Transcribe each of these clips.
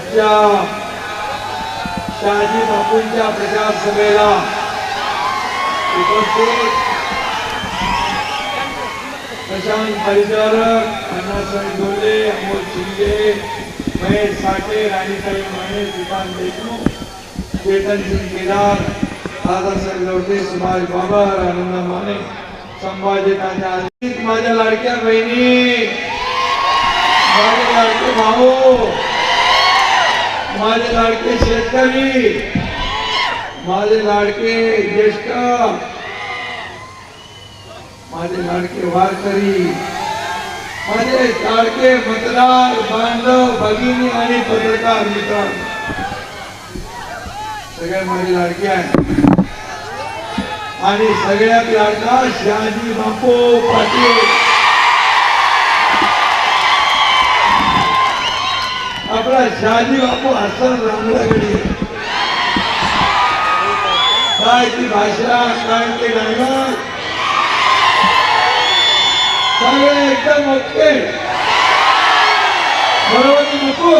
आजच्या शहाजी बापूंच्या प्रचार सभेला उपस्थित प्रशांत परिचारक अण्णासाहेब डोले अमोल शिंदे महेश साठे राणीसाहेब महेश विकास देशमुख चेतन सिंग केदार दादासाहेब लवटे सुभाष बाबर आनंद माने संभाजी तात्या माझ्या लाडक्या बहिणी माझे लाडके भाऊ. माझे लाडके शेतकरी. माझे लाडके ज्येष्ठ. माझे लाडके वारकरी. माझे लाडके मतदार बांधव भगिनी आणि पत्रकार मित्र. सगळे माझे लाडके आहे आणि सगळ्यात लाडका शहाजी बापू पाटील. आपला शहाजी बापू हसन रामलागडी काय ती भाषा काय ते गायन सगळे एकदम ओके. बरोबर नको?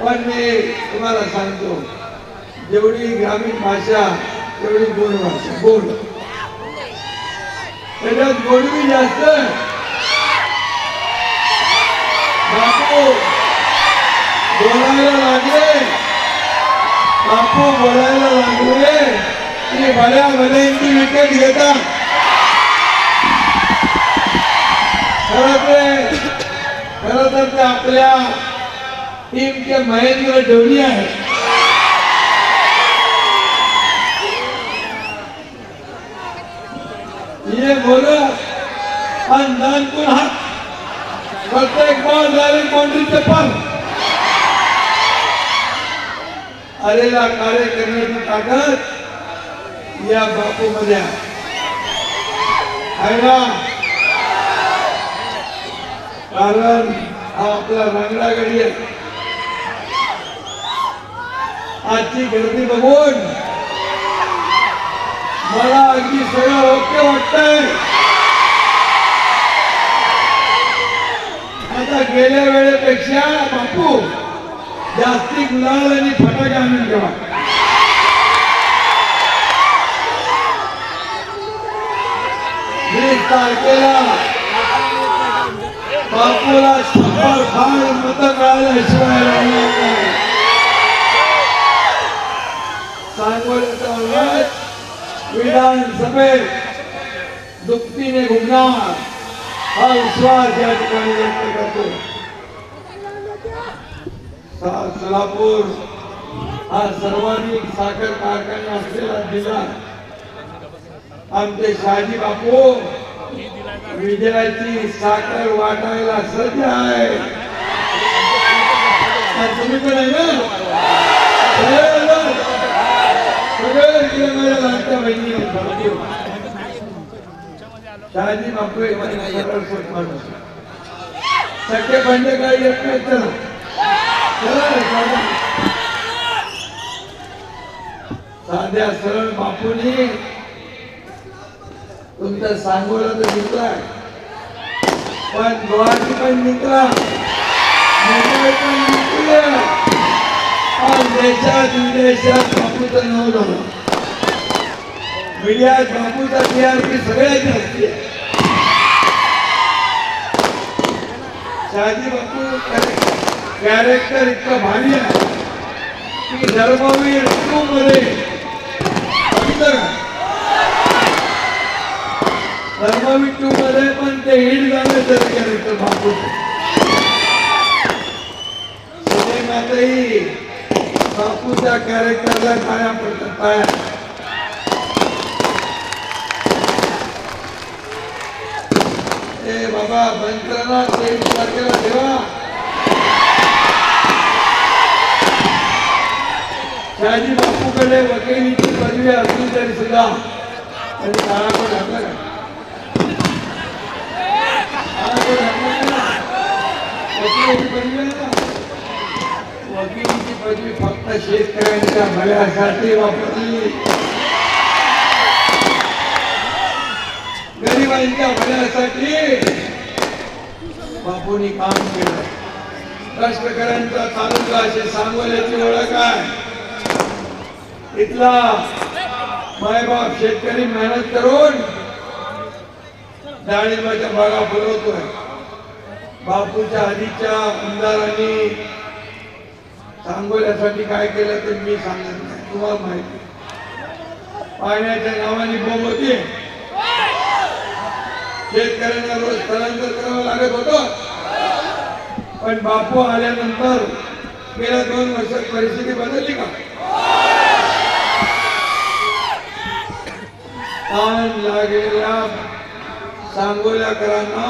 पण मी तुम्हाला सांगतो जेवढी ग्रामीण भाषा तेवढी गोड भाषा. गोड त्याच्यात गोडवी जास्त. बापू बोलायला लागले. बापू बोलायला लागले. की भल्या भल्यांची विकेट घेता खर तर ते आपल्या टीमचे महेंद्र ढोणी आहेत ये बोलो आणि नानपूर हात प्रत्येक बॉल झाले बाउंड्रीचे पण आलेला कार्य करण्याची ताकद या बापू मध्ये आहे. ना कारण हा आपला रांगडा गडी आहे. आजची गर्दी बघून मला अगदी सगळं ओके वाटतंय. गेल्या वेळेपेक्षा बापू जास्ती गुलाल आणि फटाके आणून ठेवा. वीस तारखेला बापूला शंभर फार मत मिळाल्याशिवाय राहणार नाही. सांगोल्याचा विधानसभेत दुपटीने घुमणार हा विश्वास या ठिकाणी व्यक्त करतो. सोलापूर हा सर्वाधिक साखर कारखाना असलेला जिल्हा. आमचे शहाजी बापू विजयाची साखर वाटायला सज्ज आहे. तुम्ही पण आहे ना? सगळे आहे माझ्या बहिणी शहाजी बापू हे सगळे बंड काही येत नाही तर साध्या सरळ बापूंनी तुमच्या सांगोला तर जिंकलाय पण गोवाची पण जिंकला मुंबई पण जिंकली आज देशात विदेशात बापूचं नाव झालं मीडियात बापूचा टीआरपी सगळ्यात जास्ती आहे. शहाजी बापू कॅरेक्टर इतकं भारी आहे. की धर्मवीर टू मध्ये धर्मवीर टू मध्ये पण ते हिट झाले तर कॅरेक्टर भागू सिनेमातही बापूच्या कॅरेक्टरला पाया पडतात पाया. ए बाबा ते विचार तारखेला देवा. शहाजी बापूकडे वकिलीची पदवी असली तरी सुद्धा त्यांनी काळाकडे घातला वकिलीची पदवी फक्त शेतकऱ्यांच्या भल्यासाठी वापरली. गरिबांच्या भल्यासाठी बापूंनी काम केलं. कष्टकऱ्यांचा तालुका असे सांगोल्याची ओळख आहे. इथला मायबाप शेतकरी मेहनत करून डाळिंबाच्या बागा फुलवतोय. बापूच्या आधीच्या आमदारांनी सांगोल्यासाठी काय केलं ते मी सांगत नाही. तुम्हाला माहिती पाण्याच्या नावाने बोंब होती. शेतकऱ्यांना रोज स्थलांतर करावं लागत होत. पण बापू आल्यानंतर गेल्या दोन वर्षात परिस्थिती बदलली का? सांगोल्याकरांना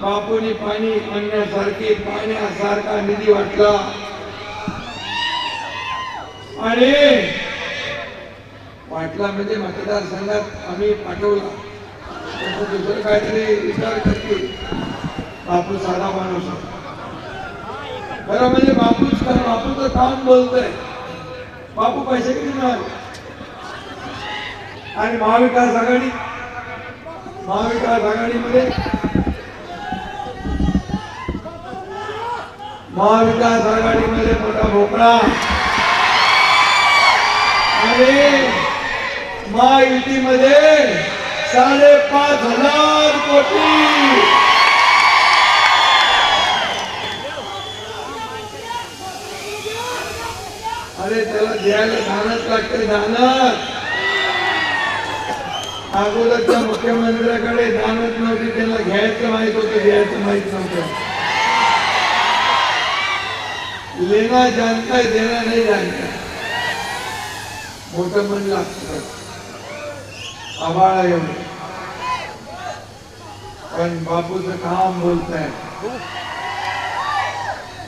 बापूने पाणी आणण्यासारखी पाण्यासारखा निधी वाटला. आणि वाटला म्हणजे मतदारसंघात आम्ही पाठवला. त्याचं दुसरं काहीतरी विचार करते बापू साधा माणूस खरं म्हणजे बापूच का बापूचं काम बोलतोय. बापू पैसे किती मिळाले? आणि महाविकास आघाडी महाविकास आघाडीमध्ये. महाविकास आघाडीमध्ये मोठा भोपळा. आणि महायुतीमध्ये साडेपाच हजार कोटी. अरे त्याला द्यायला दानच लागते दानच अगोदरच्या मुख्यमंत्र्याकडे दानच नव्हती त्यांना घ्यायचं माहीत होतं घ्यायचं माहीत नव्हतं. लेना जानता है देना नहीं जानता मोठं मन लागतं. आबाळा एवढं. पण बापूचं काम बोलत आहे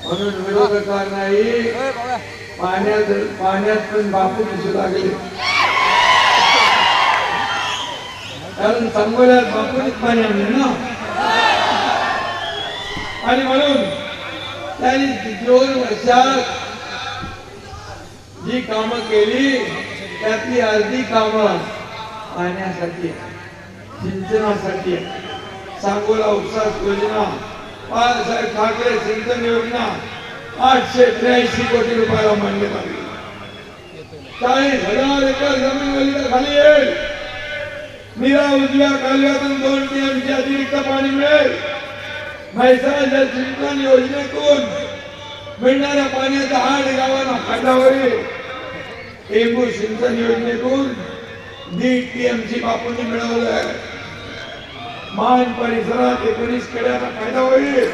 म्हणून विरोधकांनाही पाण्यात पाण्यात पण बापू दिसू लागले. कारण सांगोल्यात बापूनेच पाणी आणले ना. आणि म्हणून त्यांनी दोन वर्षात जी कामं केली त्यातली अर्धी कामं पाण्यासाठी सिंचनासाठी सांगोला उपसास योजना बाळासाहेब ठाकरे सिंचन योजना आठशे त्र्याऐंशी कोटी रुपयाला मान्यता दिली. चाळीस हजार एकर जमीन खाली येईल. मीरा उजव्या कालव्यातून दोन टीएमची अतिरिक्त पाणी मिळेल. म्हैसाळ जलसिंचन योजनेतून मिळणाऱ्या पाण्याचा आठ गावांना फायदा होईल एकूण सिंचन योजनेतून दीड टीएमसी बापूंनी मिळवलं आहे मान परिसरात एकोणीस खेड्यांना फायदा होईल.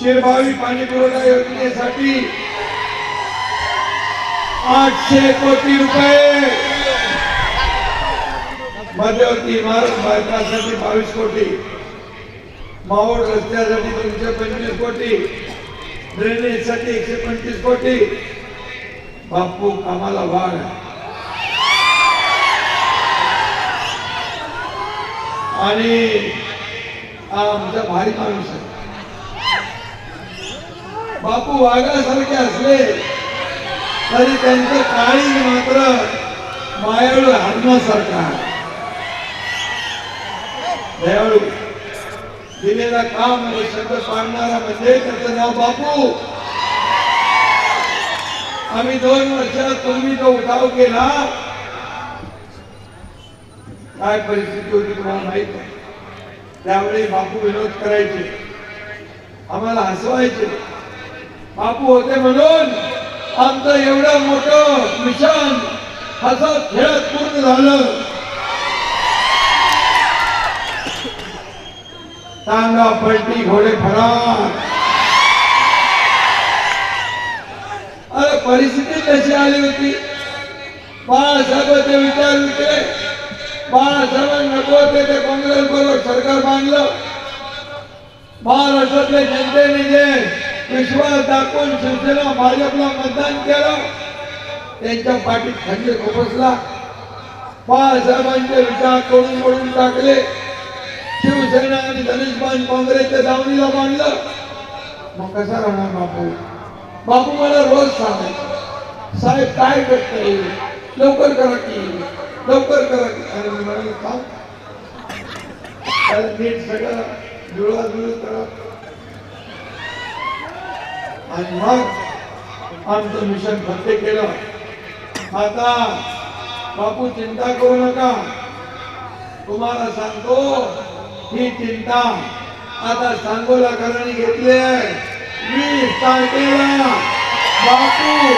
शिरभावी पाणी पुरवठा योजनेसाठी आठशे कोटी रुपये मध्यवर्ती इमारत बायपाससाठी बावीस कोटी. मावळ रस्त्यासाठी दोनशे पंचवीस कोटी. ड्रेनेजसाठी एकशे पंचवीस कोटी. बापू कामाला भाग आहे आणि हा आमचा भारी माणूस आहे. बापू वाघासारखे असले तरी त्यांचं काळी मात्र मायाळू हनुमासारखं आहे. दयाळू दिलेला काम आणि शब्द सांगणारा म्हणजे त्याचं नाव बापू. आम्ही दोन वर्षात तुम्ही जो उठाव केला. काय परिस्थिती होती तुम्हाला माहीत त्यावेळी बापू विनोद करायचे. आम्हाला हसवायचे. बापू होते म्हणून आमचं एवढं मोठं मिशन हसत खेळत पूर्ण झालं. टांगा पलटी घोडे फरार. अरे परिस्थिती कशी आली होती? बाळासाहेबांचे विचार विकले बाळासाहेब नको होते ते काँग्रेस बरोबर सरकार बांधलं. महाराष्ट्रातल्या जनतेने जे विश्वास दाखवून शिवसेना भाजपला मतदान केलं. त्यांच्या पाठीत खंजीर खोपसला. बाळासाहेबांचे विचार करून करून टाकले. शिवसेना आणि धनुष्यबाण काँग्रेसच्या दावणीला बांधलं. मग कसा राहणार बापू? बापू मला रोज सांगायचं साहेब काय करता येईल लवकर करा की लवकर करा की. अरे मी म्हणाले थांब. नीट सगळं जुळवा करा. आणि मग आमचं मिशन फत्ते केलं. आता बापू चिंता करू नका. तुम्हाला सांगतो ही चिंता आता सांगोलाकरांनी घेतली आहे. वीस तारखेला बापू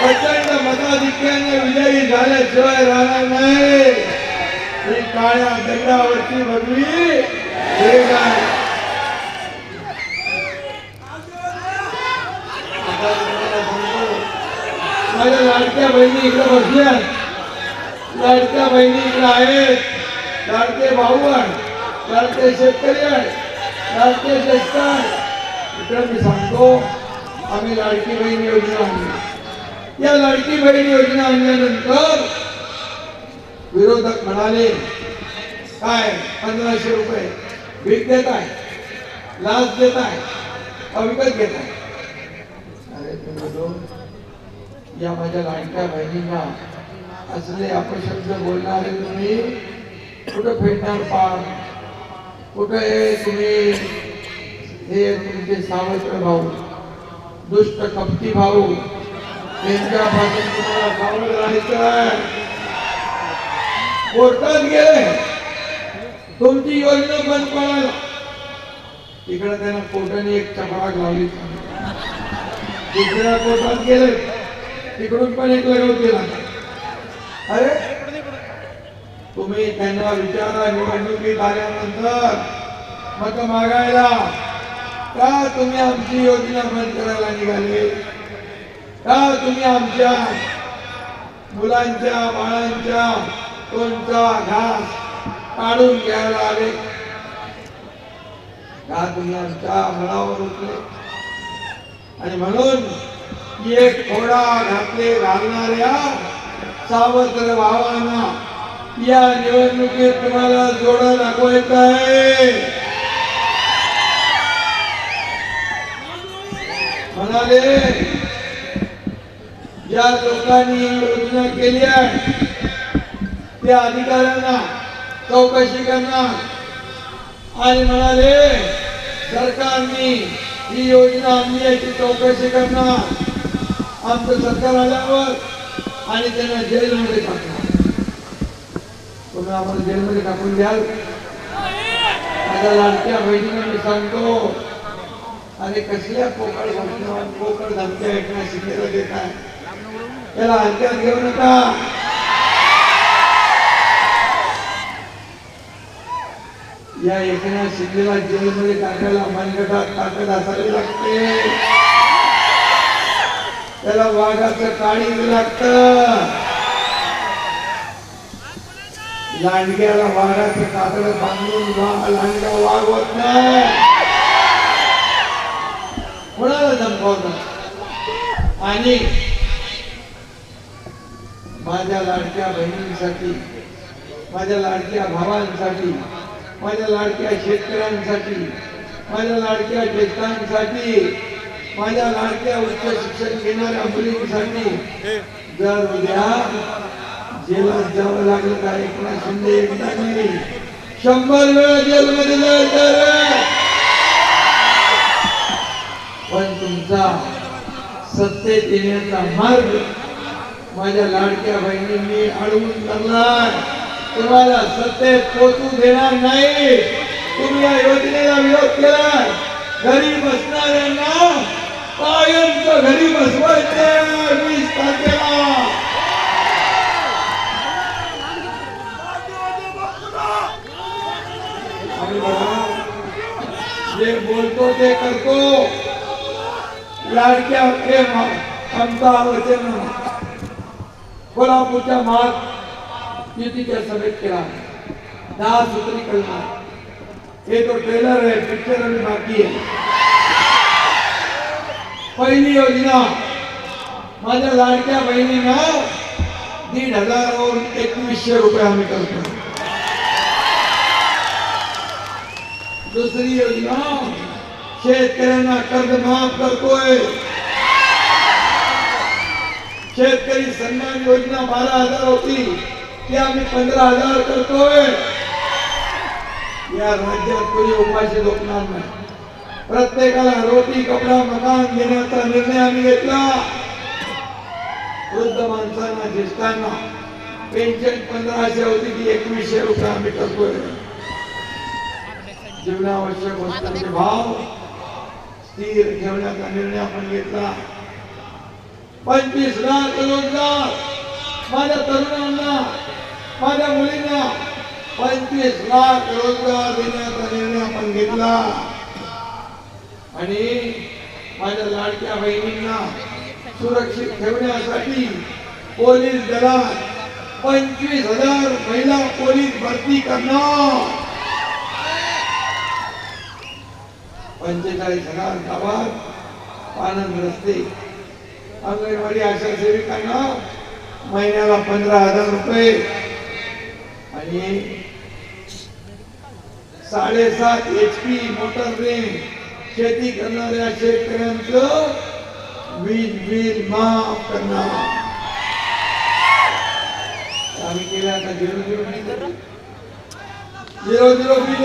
प्रचंड मताधिक्याने विजयी झाल्याशिवाय राहणार नाही. ही काळ्या दगडावरची भगवी रेग आहे माझ्या लाडक्या बहिणी इकडे बसल्या लाडक्या बहिणी इकडे आहेत. लाडके भाऊ आहेत. राष्ट्रीय शेतकरी आहे राष्ट्रीय शेतकरी आहेत. मी सांगतो आम्ही लाडकी बहीण योजना आणली. या लाडकी बहीण योजना आणल्यानंतर विरोधक म्हणाले काय? पंधराशे रुपये भीक देत आहे लाच देत आहे अविकत घेत आहे? अरे या माझ्या लाडक्या बहिणींना असले अपशब्द बोलणारे तुम्ही कुठं फेडणार पार? कुठं हे तुम्ही? हे तुमचे सावत्र भाऊ दुष्ट कपटी भाऊ. त्यांच्यापासून तुम्हाला सावध राहायचं कोर्टात गेले. तुमची योजना बंद पडायला तिकडे त्यांना कोर्टाने एक चपराक लावली दुसऱ्या कोर्टात गेले. तिकडून पण एक लगाव गेला अरे तुम्ही त्यांना विचारा निवडणुकीत आल्यानंतर मत मागायला. का तुम्ही आमची योजना बंद करायला निघाले? का तुम्ही आमच्या मुलांच्या बाळांच्या कोणता घास काढून घ्यायला आले? का तुम्ही आमच्या मनावर उठले? आणि म्हणून एक थोडा घातले घालणाऱ्या सावत्र भावांना या निवडणुकीत तुम्हाला जोडा दाखवायचं आहे. म्हणाले ज्या लोकांनी योजना केली आहे. त्या अधिकाऱ्यांना चौकशी करणार आणि म्हणाले सरकारनी ही योजना आणली याची चौकशी करणार. आमचं सरकार आल्यावर आणि त्यांना जेलमध्ये टाकणार. पुन्हा आपण जेलमध्ये टाकून द्याल. माझ्या लाडक्या बहिणीने मी सांगतो अरे कसल्या पोकळ घटना पोकळ धमक्या ऐकण्या शिकलेलं देत आहे त्याला हलक्यात घेऊ नका. या एकनाथ शिकलेला जेलमध्ये टाकायला मनगटात ताकद असावी लागते. त्याला वाघाचं काळी लागतं. लांडग्याला वाघाचं कातड बांधून लांडगा वागवत नाही. कोणाला आणि माझ्या लाडक्या बहिणींसाठी माझ्या लाडक्या भावांसाठी माझ्या लाडक्या शेतकऱ्यांसाठी माझ्या लाडक्या ज्येष्ठांसाठी माझ्या लाडक्या उच्च शिक्षण घेणाऱ्या मुलींसाठी जर उद्या जेलात जावं लागलं का? एकनाथ शिंदे एकदा नाही शंभर वेळा जेलमध्ये जायचं पण तुमचा सत्तेत येण्याचा मार्ग माझ्या लाडक्या बहिणींनी अडवून धरलाय तुम्हाला सत्तेत पोचू देणार नाही. तुम्ही या योजनेला विरोध केला घरी बसणाऱ्यांना कायमच घरी बसवायचे वीस तारखेला. जे बोलतो ते करतो. लाडक्या हे आमचा वचन. कोल्हापूरच्या महात युतीच्या सभेत केला. दहा सूत्री कलमा हे तो ट्रेलर आहे पिक्चर आणि बाकी आहे. पहिली योजना. माझ्या लाडक्या बहिणींना दीड हजारवरून एकवीसशे रुपये आम्ही करतो. दूसरी योजना। शेतकऱ्यांना कर्ज माफ़ करतोय शेतकरी सन्मान योजना बारा हज़ार होती। ती आम्ही पंधरा हज़ार करतोय या राज्यात कोणी उपाशी झोपणार नाही प्रत्येकाला रोटी, कपडा, मकान देण्याचा निर्णय आम्ही घेतला वृद्ध तो माणसांना ज्येष्ठांना पेन्शन पंधराशे होती ती एकवीसशे रुपये आम्ही करतोय जीवनावश्यक वस्तूंचे भाव स्थिर ठेवण्याचा निर्णय आपण घेतला. पंचवीस लाख रोजगार माझ्या तरुणांना माझ्या मुलींना पंचवीस लाख रोजगार देण्याचा निर्णय आपण घेतला. आणि माझ्या लाडक्या बहिणींना सुरक्षित ठेवण्यासाठी पोलीस दलात पंचवीस हजार महिला पोलीस भरती करणार. पंचेचाळीस हजार गावात रस्ते अंगणवाडी आशा सेविकांना महिन्याला पंधरा हजार रुपये. आणि साडेसात एच पी मोटर रेन शेती करणाऱ्या शेतकऱ्यांच वीज बिल माफ करणार. आम्ही केल्या आता zero zero zero zero bill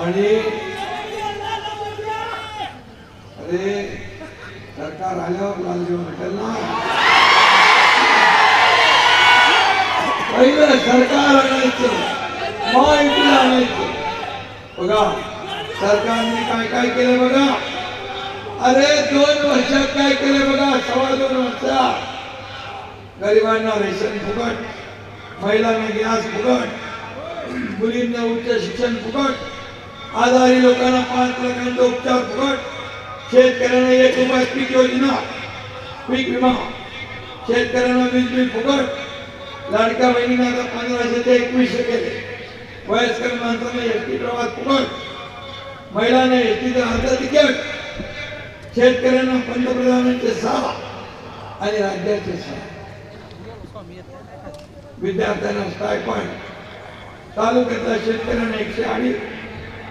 आणि अरे सरकार आल्यावर लालजी भेटेल ना? पहिलं सरकार आणायचं माहिती आणायचं. बघा सरकारने काय काय केलं बघा. अरे दोन वर्षात काय केलं बघा सव्वा दोन वर्षात. गरिबांना रेशन फुकट. महिलांना गॅस फुकट. मुलींना उच्च शिक्षण फुकट. आजारी लोकांना पाच लाखांचा उपचार फुकट. शेतकऱ्यांना एक रुपये पीक योजना. पीक विमा. शेतकऱ्यांना वीज बिल फुकट. लाडक्या बहिणींना आता पंधराशे ते एकवीसशे केले. वयस्कर माणसांना एस टी प्रवास फुकट. महिलांना एस टीचं अर्धा तिकीट. शेतकऱ्यांना पंतप्रधानांचे सहा आणि राज्याचे सहा. विद्यार्थ्यांना स्टायफंड तालुक्यातल्या शेतकऱ्यांना एकशे आणि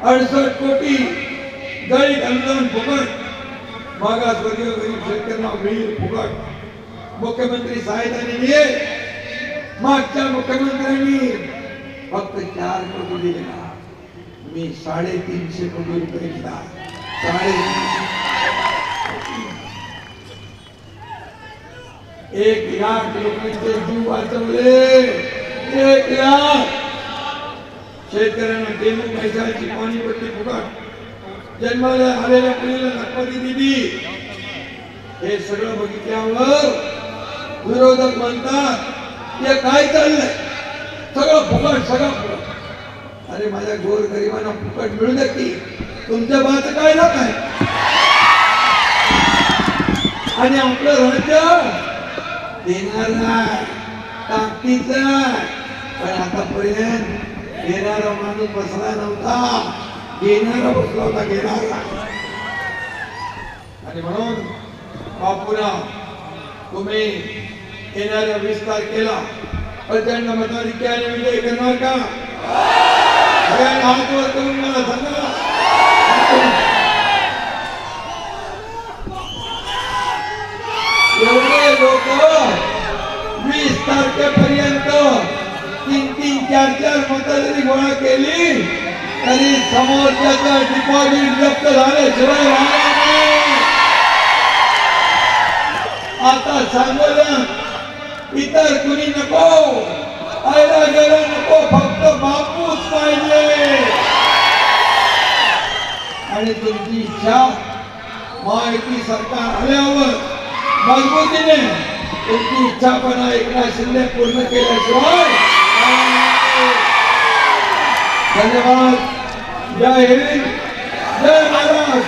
अडसष्ट कोटी दळित अनुदान फुकट. मागासवर्गीय गरीब शेतकऱ्यांना मिळेल फुकट. मुख्यमंत्री सहायता निधी मागच्या मुख्यमंत्र्यांनी फक्त चार कोटी दिले मी साडेतीनशे कोटी रुपये दिला. साडेतीनशे. एक लाख लोकांचे जीव वाचवले. एक लाख शेतकऱ्यांना डेमो पैशाची पाणीपट्टी फुकट. जन्माला आलेल्या मुलीला नकमती दिली. हे सगळं बघितल्यावर विरोधक म्हणतात हे काय चाललंय? सगळं फुकट सगळं फुकट. अरे माझ्या गोर गरिबांना फुकट मिळू दे की. तुमच्या बात काय ना काय? आणि आपलं राज्य देणार नाही. ताकदीच नाही पण आतापर्यंत घेणारा माणूस बसला नव्हता. घेणारा बसला होता घेणारा आणि म्हणून बापूला तुम्ही येणाऱ्या वीस तारखेला प्रचंड मताधिक्याने विजय करणार का? हात वर करून मला सांगा. एवढे लोक वीस तारखेपर्यंत तीन तीन चार चार मत जरी गोळा केली तरी समोरच्या डिपॉझिट जप्त झाल्याशिवाय आता सांगोला इतर कुणी नको आयला गेला नको फक्त बापूच पाहिजे. आणि तुमची इच्छा माहिती सरकार आल्यावर मजबूतीने तुमची इच्छापणा एकनाथ शिंदे पूर्ण केल्याशिवाय धन्यवाद. जय हिंद. जय महाराज.